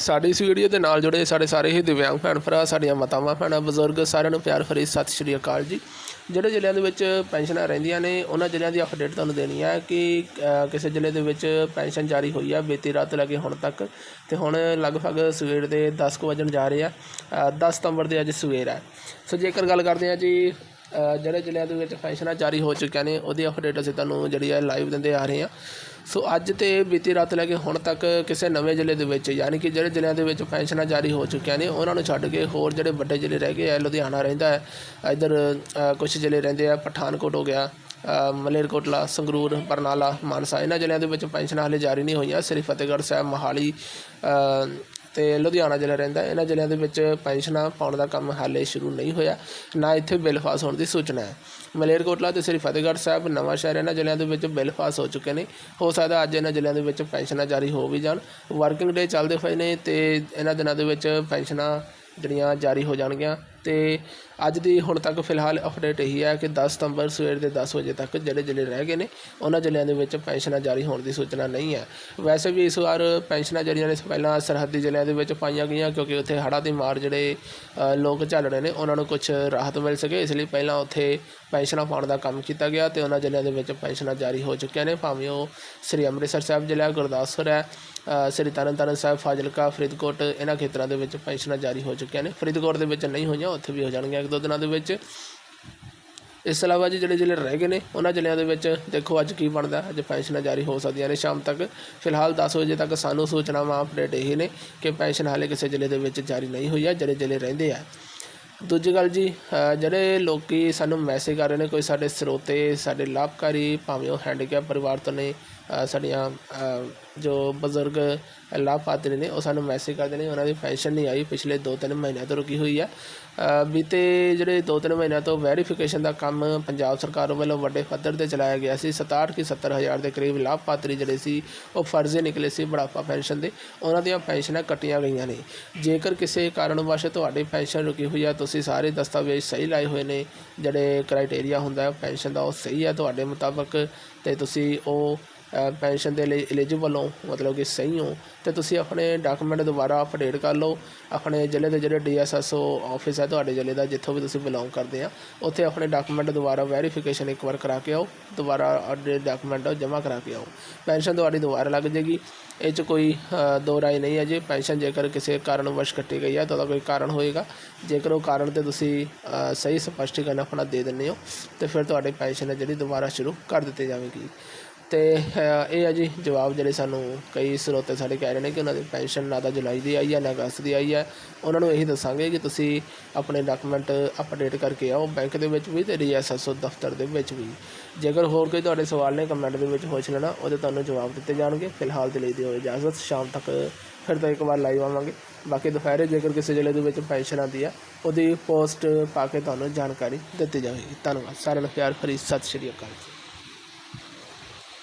ਸਾਡੀ ਇਸ ਵੀਡੀਓ ਦੇ ਨਾਲ ਜੁੜੇ ਸਾਡੇ ਸਾਰੇ ਹੀ ਦਿਵਿਆਂਗ ਭੈਣ ਭਰਾ ਸਾਡੀਆਂ ਮਾਤਾਵਾਂ ਭੈਣਾਂ ਬਜ਼ੁਰਗ ਸਾਰਿਆਂ ਨੂੰ ਪਿਆਰ ਭਰੀ ਸਤਿ ਸ਼੍ਰੀ ਅਕਾਲ ਜੀ। ਜਿਹੜੇ ਜ਼ਿਲ੍ਹਿਆਂ ਦੇ ਵਿੱਚ ਪੈਨਸ਼ਨਾਂ ਰਹਿੰਦੀਆਂ ਨੇ ਉਹਨਾਂ ਜ਼ਿਲ੍ਹਿਆਂ ਦੀ ਅਪਡੇਟ ਤੁਹਾਨੂੰ ਦੇਣੀ ਹੈ ਕਿ ਕਿਸੇ ਜ਼ਿਲ੍ਹੇ ਦੇ ਵਿੱਚ ਪੈਨਸ਼ਨ ਜਾਰੀ ਹੋਈ ਹੈ ਬੀਤੀ ਰਾਤ ਲੈ ਕੇ ਹੁਣ ਤੱਕ। ਤੇ ਹੁਣ ਲਗਭਗ ਸਵੇਰ ਦੇ 10 ਕੁ ਵਜਣ ਜਾ ਰਹੇ ਆ ਅ, 10 ਸਤੰਬਰ ਦੇ ਅੱਜ ਸਵੇਰ ਹੈ ਸੋ ਜੇਕਰ ਗੱਲ ਕਰਦੇ ਹਾਂ ਜੀ ਜਿਹੜੇ ਜ਼ਿਲ੍ਹਿਆਂ ਦੇ ਵਿੱਚ ਪੈਨਸ਼ਨਾਂ ਜਾਰੀ ਹੋ ਚੁੱਕੀਆਂ ਨੇ ਉਹਦੀ ਅਪਡੇਟ ਅਸੀਂ ਤੁਹਾਨੂੰ ਜਿਹੜੀ ਹੈ ਲਾਈਵ ਦਿੰਦੇ ਆ ਰਹੇ ਹਾਂ। ਸੋ ਅੱਜ ਤੇ ਬੀਤੀ ਰਾਤ ਲੈ ਕੇ ਹੁਣ ਤੱਕ ਕਿਸੇ ਨਵੇਂ ਜ਼ਿਲ੍ਹੇ ਦੇ ਵਿੱਚ ਯਾਨੀ ਕਿ ਜਿਹੜੇ ਜ਼ਿਲ੍ਹਿਆਂ ਦੇ ਵਿੱਚ ਪੈਨਸ਼ਨਾਂ ਜਾਰੀ ਹੋ ਚੁੱਕੀਆਂ ਨੇ ਉਹਨਾਂ ਨੂੰ ਛੱਡ ਕੇ ਹੋਰ ਜਿਹੜੇ ਵੱਡੇ ਜ਼ਿਲ੍ਹੇ ਰਹਿ ਗਏ ਆ ਲੁਧਿਆਣਾ ਰਹਿੰਦਾ ਹੈ ਇੱਧਰ ਅ, ਕੁਝ ਜ਼ਿਲ੍ਹੇ ਰਹਿੰਦੇ ਆ ਪਠਾਨਕੋਟ ਹੋ ਗਿਆ ਮਲੇਰਕੋਟਲਾ ਸੰਗਰੂਰ ਬਰਨਾਲਾ ਮਾਨਸਾ ਇਹਨਾਂ ਜ਼ਿਲ੍ਹਿਆਂ ਦੇ ਵਿੱਚ ਪੈਨਸ਼ਨਾਂ ਹਾਲੇ ਜਾਰੀ ਨਹੀਂ ਹੋਈਆਂ ਸਿਰਫ ਫਤਿਹਗੜ੍ਹ ਸਾਹਿਬ ਮੋਹਾਲੀ ਅਤੇ ਲੁਧਿਆਣਾ ਜ਼ਿਲ੍ਹਾ ਰਹਿੰਦਾ ਇਹਨਾਂ ਜ਼ਿਲ੍ਹਿਆਂ ਦੇ ਵਿੱਚ ਪੈਨਸ਼ਨਾਂ ਪਾਉਣ ਦਾ ਕੰਮ ਹਾਲੇ ਸ਼ੁਰੂ ਨਹੀਂ ਹੋਇਆ। ਨਾ ਇੱਥੇ ਬਿੱਲ ਪਾਸ ਹੋਣ ਦੀ ਸੂਚਨਾ ਹੈ। ਮਲੇਰਕੋਟਲਾ ਅਤੇ ਸ੍ਰੀ ਫਤਿਹਗੜ੍ਹ ਸਾਹਿਬ ਨਵਾਂ ਸ਼ਹਿਰ ਇਹਨਾਂ ਜ਼ਿਲ੍ਹਿਆਂ ਦੇ ਵਿੱਚ ਬਿੱਲ ਪਾਸ ਹੋ ਚੁੱਕੇ ਨੇ। ਹੋ ਸਕਦਾ ਅੱਜ ਇਹਨਾਂ ਜ਼ਿਲ੍ਹਿਆਂ ਦੇ ਵਿੱਚ ਪੈਨਸ਼ਨਾਂ ਜਾਰੀ ਹੋ ਵੀ ਜਾਣ। ਵਰਕਿੰਗ ਡੇ ਚੱਲਦੇ ਹੋਏ ਨੇ ਅਤੇ ਇਹਨਾਂ ਦਿਨਾਂ ਦੇ ਵਿੱਚ ਪੈਨਸ਼ਨਾਂ ਜਿਹੜੀਆਂ ਜਾਰੀ ਹੋ ਜਾਣਗੀਆਂ। ਅਤੇ ਅੱਜ ਦੀ ਹੁਣ ਤੱਕ ਫਿਲਹਾਲ ਅਪਡੇਟ ਇਹੀ ਹੈ ਕਿ 10 ਸਤੰਬਰ ਸਵੇਰ ਦੇ 10 ਵਜੇ ਤੱਕ ਜਿਹੜੇ ਜ਼ਿਲ੍ਹੇ ਰਹਿ ਗਏ ਨੇ, ਉਹਨਾਂ ਜ਼ਿਲ੍ਹਿਆਂ ਦੇ ਵਿੱਚ ਪੈਨਸ਼ਨਾਂ ਜਾਰੀ ਹੋਣ ਦੀ ਸੂਚਨਾ ਨਹੀਂ ਹੈ। ਵੈਸੇ ਵੀ ਇਸ ਵਾਰ ਪੈਨਸ਼ਨਾਂ ਜਿਹੜੀਆਂ ਨੇ, ਪਹਿਲਾਂ ਸਰਹੱਦੀ ਜ਼ਿਲ੍ਹਿਆਂ ਦੇ ਵਿੱਚ ਪਾਈਆਂ ਗਈਆਂ ਕਿਉਂਕਿ ਉੱਥੇ ਹੜ੍ਹਾਂ ਦੀ ਮਾਰ ਜਿਹੜੇ ਲੋਕ ਝੱਲ ਰਹੇ ਨੇ, ਉਹਨਾਂ ਨੂੰ ਕੁਝ ਰਾਹਤ ਮਿਲ ਸਕੇ, ਇਸ ਲਈ ਪਹਿਲਾਂ ਉੱਥੇ ਪੈਨਸ਼ਨਾਂ ਪਾਉਣ ਦਾ ਕੰਮ ਕੀਤਾ ਗਿਆ ਤੇ ਉਹਨਾਂ ਜ਼ਿਲ੍ਹਿਆਂ ਦੇ ਵਿੱਚ ਪੈਨਸ਼ਨਾਂ ਜਾਰੀ ਹੋ ਚੁੱਕੀਆਂ ਨੇ, ਭਾਵੇਂ ਉਹ ਸ੍ਰੀ ਅੰਮ੍ਰਿਤਸਰ ਸਾਹਿਬ ਜ਼ਿਲ੍ਹਾ, ਗੁਰਦਾਸਪੁਰ ਹੈ। ਸ੍ਰੀ ਤਰਨਤਾਰਨ ਸਾਹਿਬ, ਫਾਜ਼ਿਲਕਾ, ਫਰੀਦਕੋਟ, ਇਹਨਾਂ ਖੇਤਰਾਂ ਦੇ ਵਿੱਚ ਪੈਨਸ਼ਨਾਂ ਜਾਰੀ ਹੋ ਚੁੱਕੀਆਂ ਨੇ। ਫਰੀਦਕੋਟ ਦੇ ਵਿੱਚ ਨਹੀਂ ਹੋਈਆਂ, ਉੱਥੇ ਵੀ ਹੋ ਜਾਣਗੀਆਂ ਇੱਕ ਦੋ ਦਿਨਾਂ ਦੇ ਵਿੱਚ। ਇਸ ਤੋਂ ਇਲਾਵਾ ਜੀ ਜਿਹੜੇ ਜ਼ਿਲ੍ਹੇ ਰਹਿ ਗਏ ਨੇ, ਉਹਨਾਂ ਜ਼ਿਲ੍ਹਿਆਂ ਦੇ ਵਿੱਚ ਦੇਖੋ ਅੱਜ ਕੀ ਬਣਦਾ, ਅੱਜ ਪੈਨਸ਼ਨਾਂ ਜਾਰੀ ਹੋ ਸਕਦੀਆਂ ਨੇ। ਸ਼ਾਮ ਤੱਕ ਫਿਲਹਾਲ 10 ਵਜੇ ਤੱਕ ਸਾਨੂੰ ਸੂਚਨਾਵਾਂ ਅਪਡੇਟ ਇਹ ਨੇ ਕਿ ਪੈਨਸ਼ਨ ਹਾਲੇ ਕਿਸੇ ਜ਼ਿਲ੍ਹੇ ਦੇ ਵਿੱਚ ਜਾਰੀ ਨਹੀਂ ਹੋਈ ਹੈ। ਜਿਹੜੇ ਜ਼ਿਲ੍ਹੇ ਰਹਿੰਦੇ ਆ ਦੂਜੀ ਗੱਲ ਜੀ ਜਿਹੜੇ ਲੋਕੀ ਸਾਨੂੰ ਮੈਸੇਜ ਕਰ ਰਹੇ ਨੇ, ਕੋਈ ਸਾਡੇ ਸਰੋਤੇ, ਸਾਡੇ ਲਾਭਕਾਰੀ, ਭਾਵੇਂ ਉਹ ਹੈਂਡੀਕੈਪ ਪਰਿਵਾਰ ਤੋਂ ਨੇ ਸਾਡੀਆਂ ਜੋ ਬਜ਼ੁਰਗ ਲਾਭਪਾਤਰੀ ਨੇ, ਉਹ ਸਾਨੂੰ ਮੈਸੇਜ ਕਰਦੇ ਨੇ, ਉਹਨਾਂ ਦੀ ਪੈਨਸ਼ਨ ਨਹੀਂ ਆਈ, ਪਿਛਲੇ 2-3 ਮਹੀਨਿਆਂ ਤੋਂ ਰੁਕੀ ਹੋਈ ਹੈ ਬੀਤੇ ਜਿਹੜੇ 2-3 ਮਹੀਨਿਆਂ ਤੋਂ ਵੈਰੀਫਿਕੇਸ਼ਨ ਦਾ ਕੰਮ ਪੰਜਾਬ ਸਰਕਾਰ ਵੱਲੋਂ ਵੱਡੇ ਪੱਧਰ ਤੇ ਚਲਾਇਆ ਗਿਆ ਸੀ। 67 ਕਿ 70 ਹਜ਼ਾਰ ਦੇ ਕਰੀਬ ਲਾਭਪਾਤਰੀ ਜਿਹੜੇ ਸੀ, ਉਹ ਫਰਜ਼ੇ ਨਿਕਲੇ ਸੀ ਬੁਢਾਪਾ ਪੈਨਸ਼ਨ ਦੇ। ਉਹਨਾਂ ਦੀਆਂ ਪੈਨਸ਼ਨਾਂ ਕੱਟੀਆਂ ਗਈਆਂ ਨੇ। ਜੇਕਰ ਕਿਸੇ ਕਾਰਨ ਵਾਸਤੇ ਤੁਹਾਡੀ ਪੈਨਸ਼ਨ ਰੁਕੀ ਹੋਈ ਹੈ ਤੁਸੀਂ ਸਾਰੇ ਦਸਤਾਵੇਜ਼ ਸਹੀ ਲਾਏ ਹੋਏ ਨੇ, ਜਿਹੜੇ ਕ੍ਰਾਈਟੇਰੀਆ ਹੁੰਦਾ ਪੈਨਸ਼ਨ ਦਾ ਉਹ ਸਹੀ ਹੈ ਤੁਹਾਡੇ ਮੁਤਾਬਕ ਅਤੇ ਤੁਸੀਂ ਉਹ ਪੈਨਸ਼ਨ ਦੇ ਲਈ ਐਲੀਜੀਬਲ ਹੋ, ਮਤਲਬ ਕਿ ਸਹੀ ਹੋ, ਤੇ ਤੁਸੀਂ ਆਪਣੇ ਡਾਕੂਮੈਂਟ ਦੁਬਾਰਾ ਅਪਡੇਟ ਕਰ ਲਓ। ਆਪਣੇ ਜ਼ਿਲ੍ਹੇ ਦੇ ਜਿਹੜੇ ਡੀਐਸਐਸਓ ਆਫਿਸ ਹੈ ਤੁਹਾਡੇ ਜ਼ਿਲ੍ਹੇ ਦਾ, ਜਿੱਥੋਂ ਵੀ ਤੁਸੀਂ ਬਿਲੋਂਗ ਕਰਦੇ ਆ, ਉੱਥੇ ਆਪਣੇ ਡਾਕੂਮੈਂਟ ਦੁਬਾਰਾ ਵੈਰੀਫਿਕੇਸ਼ਨ ਇੱਕ ਵਾਰ ਕਰਾ ਕੇ ਆਓ, ਦੁਬਾਰਾ ਆਪਣੇ ਡਾਕੂਮੈਂਟ ਜਮ੍ਹਾਂ ਕਰਾ ਕੇ ਆਓ। ਪੈਨਸ਼ਨ ਤੁਹਾਡੀ ਦੁਬਾਰਾ ਲੱਗ ਜਾਏਗੀ। ਇਹ 'ਚ ਕੋਈ ਦੋ ਰਾਏ ਨਹੀਂ ਹੈ ਜੀ। ਪੈਨਸ਼ਨ ਜੇਕਰ ਕਿਸੇ ਕਾਰਨ ਵਸ਼ ਕੱਟੀ ਗਈ ਹੈ, ਤਾਂ ਉਹਦਾ ਕੋਈ ਕਾਰਨ ਹੋਏਗਾ। ਜੇਕਰ ਉਹ ਕਾਰਨ ਤੇ ਤੁਸੀਂ ਸਹੀ ਸਪਸ਼ਟੀਕਰਨ ਆਪਣਾ ਦੇ ਦਿੰਦੇ ਹੋ, ਤੇ ਫਿਰ ਤੁਹਾਡੀ ਪੈਨਸ਼ਨ ਹੈ ਜਿਹੜੀ ਦੁਬਾਰਾ ਸ਼ੁਰੂ ਕਰ ਦਿੱਤੀ ਜਾਵੇਗੀ। ਤੇ ਅ, ਇਹ ਆ ਜੀ ਜਵਾਬ ਜਿਹੜੇ ਸਾਨੂੰ ਕਈ ਸਰੋਤੇ ਸਾਡੇ ਕਹਿ ਰਹੇ ਨੇ ਕਿ ਉਹਨਾਂ ਦੀ ਪੈਨਸ਼ਨ ਨਾ ਤਾਂ ਜੁਲਾਈ ਦੀ ਆਈ ਹੈ ਨਾ ਅਗਸਤ ਦੀ ਆਈ ਹੈ ਉਹਨਾਂ ਨੂੰ ਇਹੀ ਦੱਸਾਂਗੇ ਕਿ ਤੁਸੀਂ ਆਪਣੇ ਡਾਕੂਮੈਂਟ ਅਪਡੇਟ ਕਰਕੇ ਆਓ ਬੈਂਕ ਦੇ ਵਿੱਚ ਵੀ ਤੇ ਡੀਐਸਐਸਓ ਦਫ਼ਤਰ ਦੇ ਵਿੱਚ ਵੀ। ਜੇਕਰ ਹੋਰ ਕੋਈ ਤੁਹਾਡੇ ਸਵਾਲ ਨੇ ਕਮੈਂਟ ਦੇ ਵਿੱਚ ਪੁੱਛ ਲੈਣਾ ਉਹਦੇ ਤੁਹਾਨੂੰ ਜਵਾਬ ਦਿੱਤੇ ਜਾਣਗੇ। ਫਿਲਹਾਲ ਦੇ ਲਈ ਦਿਓ ਇਜਾਜ਼ਤ। ਸ਼ਾਮ ਤੱਕ ਫਿਰ ਤੋਂ ਇੱਕ ਵਾਰ ਲਾਈਵ ਆਵਾਂਗੇ। ਬਾਕੀ ਦੁਪਹਿਰੇ ਜੇਕਰ ਕਿਸੇ ਜ਼ਿਲ੍ਹੇ ਦੇ ਵਿੱਚ ਪੈਨਸ਼ਨ ਆਉਂਦੀ ਹੈ ਉਹਦੀ ਪੋਸਟ ਪਾ ਕੇ ਤੁਹਾਨੂੰ ਜਾਣਕਾਰੀ ਦਿੱਤੀ ਜਾਵੇਗੀ। ਧੰਨਵਾਦ। ਸਾਰਿਆਂ ਨੂੰ ਪਿਆਰ ਭਰੀ ਸਤਿ ਸ਼੍ਰੀ ਅਕਾਲ